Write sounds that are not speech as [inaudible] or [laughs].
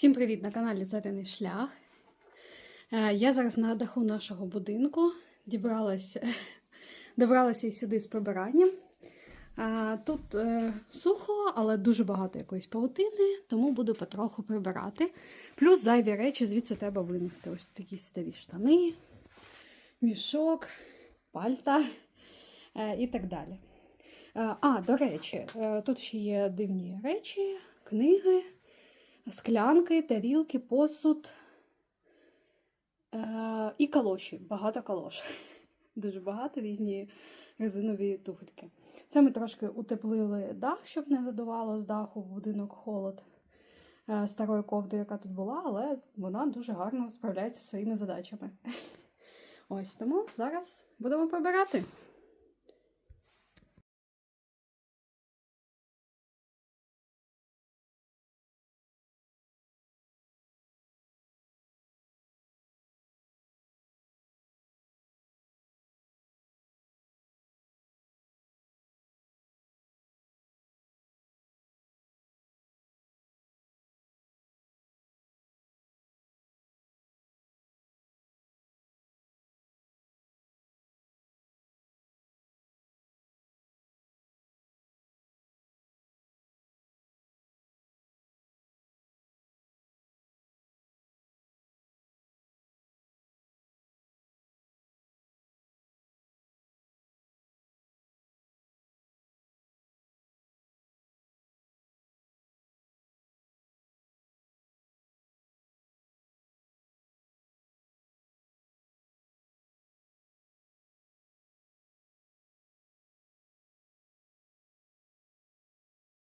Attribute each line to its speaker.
Speaker 1: Всім привіт на каналі Зоряний Шлях. Е, Я зараз на даху нашого будинку. Дібралася, [laughs] добралася і сюди з прибиранням. Е, Тут е, сухо, але дуже багато якоїсь павутини, тому буду потроху прибирати. Плюс зайві речі звідси треба винести. Ось такі старі штани, мішок, пальта і так далі. А, до речі, тут ще є дивні речі, книги склянки, тарілки, посуд е- і калоші. Багато калош. [laughs] Дуже багато різні резинові туфельки. Це ми трошки утеплили дах, щоб не задувало з даху в будинок холод е- старої ковди, яка тут була, але вона дуже гарно справляється зі своїми задачами. [laughs] Ось тому зараз будемо прибирати.